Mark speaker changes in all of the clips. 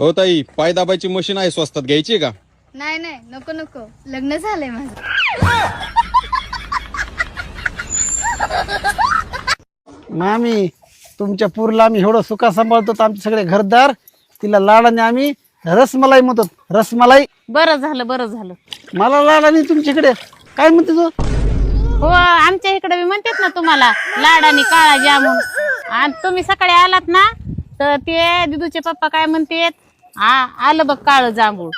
Speaker 1: हो ताई पाय दाबायची मशीन आहे स्वस्तात घ्यायची का?
Speaker 2: नाही नाही नको नको. लग्न झालंय माझं.
Speaker 3: मामी तुमच्या पुरीला आम्ही एवढं सुखा सांभाळतो आमचे सगळे घरदार तिला लाडाने आम्ही रसमलाई म्हणतो. रसमलाई?
Speaker 4: बरं झालं बरं झालं.
Speaker 3: मला लाडाने तुमच्याकडे. काय म्हणते तू?
Speaker 4: हो आमच्या इकडे मी म्हणतात ना तुम्हाला लाड आणि काळा जामून आणि तुम्ही सकाळी आलात ना तर ते दिदूचे पप्पा काय म्हणतात? आ आलं बघ काळ जांभूळ.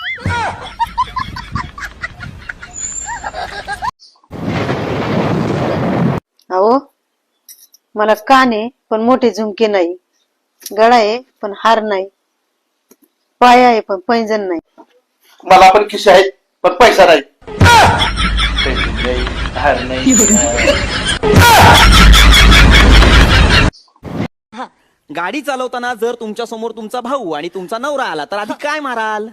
Speaker 5: अहो मला कान आहे पण मोठे झुमके नाही. गळा आहे पण हार नाही. पाय आहे पण पैंजण नाही.
Speaker 6: मला पण खिसे आहेत पण पैसा नाही. हार नाही.
Speaker 7: गाडी चालवताना जर तुमच्यासमोर तुमचा भाऊ आणि तुमचा नवरा आला तर आधी काय माराल?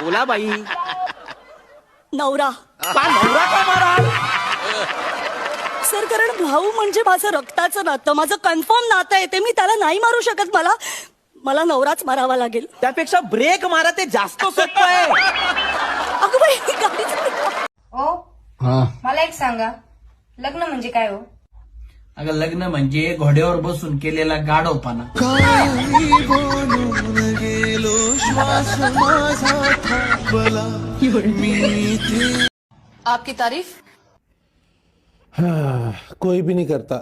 Speaker 7: बोला बाई.
Speaker 8: नवरा.
Speaker 7: का नवरा का माराल?
Speaker 8: सर कारण भाऊ म्हणजे माझं रक्ताचं नातं माझं कन्फर्म नातं आहे ते मी त्याला नाही मारू शकत. मला मला नवराच मारावा लागेल.
Speaker 7: त्यापेक्षा ब्रेक मारा ते जास्त सोपं आहे.
Speaker 8: अगं बाई.
Speaker 9: ओ मला एक सांगा. लग्न म्हणजे काय हो?
Speaker 10: अगं लग्न म्हणजे घोड्यावर बसून केलेला गाडवपणा
Speaker 8: आपकी तारीफ?
Speaker 3: कोई भी नहीं करता.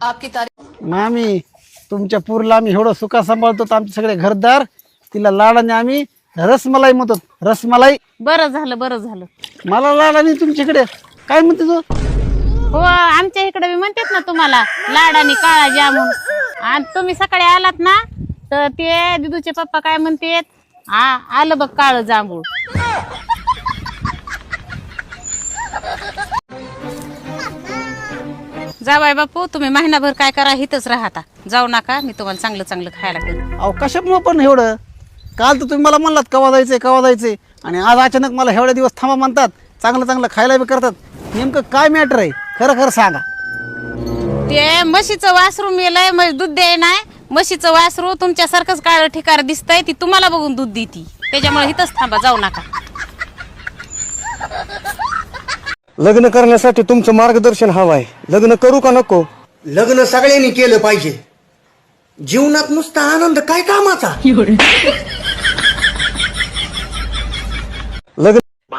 Speaker 8: आपकी तारीफ?
Speaker 3: मामी तुमच्या पुरीला आम्ही एवढं सुखा सांभाळतो तर आमचे सगळे घरदार तिला लाडाने आम्ही रसमलाई म्हणतो रसमलाई
Speaker 4: बरं झालं बरं झालं.
Speaker 3: मला लाडाने तुमच्याकडे. काय म्हणते तू?
Speaker 4: हो आमच्या इकडे मी म्हणतात ना तुम्हाला लाड आणि काळा जामून आणि तुम्ही सकाळी आलात ना तर ते दिदूचे पप्पा काय म्हणतात? आ आलं बघ काळ जांभूळ. जा बाय बापू तुम्ही महिनाभर काय करा इथंच राहता जाऊ नका मी तुम्हाला चांगलं चांगलं खायला करेन
Speaker 3: अहो कशामुळं पण एवढं? काल तर तुम्ही मला म्हणलात कवा जायचंय कवा जायचंय? आणि आज अचानक मला एवढ्या दिवस थांबा म्हणतात चांगलं चांगलं खायला बी करतात. नेमकं काय मॅटर आहे? खरं खरं सांगा.
Speaker 4: ते म्हशीचं वासरू मेलंय म्हैस दूध द्याय नाही. म्हशीचं वासरू तुमच्यासारखंच काळं ठिकार दिसतंय ती तुम्हाला बघून दूध देती. त्याच्यामुळे इथंच थांबा जाऊ नका.
Speaker 11: लग्न करण्यासाठी तुमचं मार्गदर्शन हवं आहे लग्न करू का नको?
Speaker 12: लग्न सगळ्यांनी केलं पाहिजे. जीवनात नुसता आनंद काय कामाचा?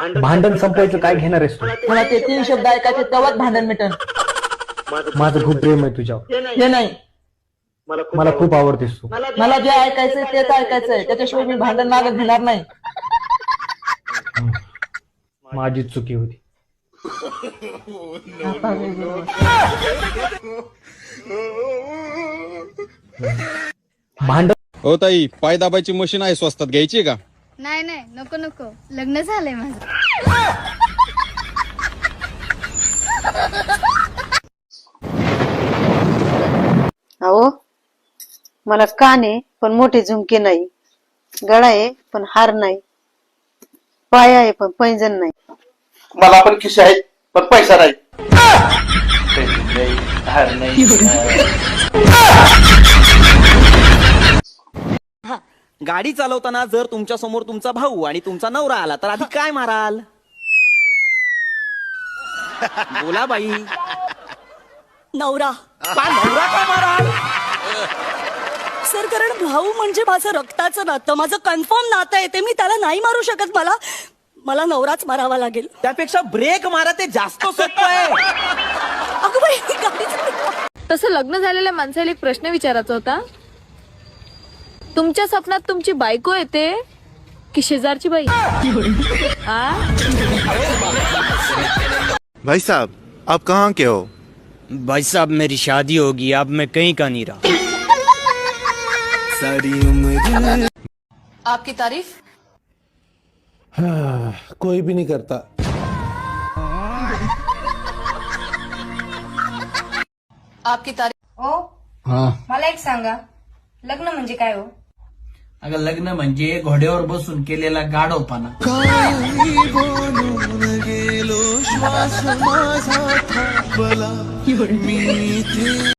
Speaker 11: भांडण संपवायचं काय घेणार आहेस तू?
Speaker 8: मला ते तीन शब्द ऐकायचे तेव्हाच भांडण मिटन.
Speaker 11: माझं खूप प्रेम आहे तुझ्यावर.
Speaker 8: हे नाही.
Speaker 11: मला खूप आवडतेस तू.
Speaker 8: मला जे ऐकायचंय तेच ऐकायचंय. त्याच्याशिवाय मी भांडण मागत घेणार नाही.
Speaker 11: माझी चुकी होती. भांडण
Speaker 1: हो ताई पाय दाबायची मशीन आहे स्वस्तात घ्यायची का?
Speaker 2: नाही नाही नको नको. लग्न झालंय माझं.
Speaker 5: अहो मला कान आहे पण मोठे झुमके नाही. गळा आहे पण हार नाही. पाय आहे पण पैंजण नाही.
Speaker 6: मला पण खिसे आहेत पण पैसा नाही. हार नाही
Speaker 7: गाडी चालवताना जर तुमच्यासमोर तुमचा भाऊ आणि तुमचा नवरा आला तर आधी काय माराल? बोला बाई.
Speaker 8: नवरा.
Speaker 7: का नवरा का माराल?
Speaker 8: सर कारण भाऊ म्हणजे माझं रक्ताचं नातं माझं कन्फर्म नातं आहे ते मी त्याला नाही मारू शकत. मला मला नवराच मारावा लागेल.
Speaker 7: त्यापेक्षा ब्रेक मारा ते जास्त सोपं आहे.
Speaker 8: अगं बाई.
Speaker 9: तसं लग्न झालेल्या माणसाला एक प्रश्न विचारायचा होता. तुमच्या स्वप्नात तुमची बायको येते की शेजारची बाई? आ?
Speaker 12: भाई साहब आप कहाँ के हो?
Speaker 10: भाई साहब मेरी शादी होगी अब मैं कहीं का नहीं रहा।
Speaker 8: आपकी तारीफ?
Speaker 3: कोई भी नहीं करता।
Speaker 8: आपकी तारीफ?
Speaker 9: ओ मला एक सांगा लग्न म्हणजे काय हो?
Speaker 10: अगं लग्न म्हणजे घोड्यावर बसून केलेला गाडवपणा श्वास माझा थांबला. मी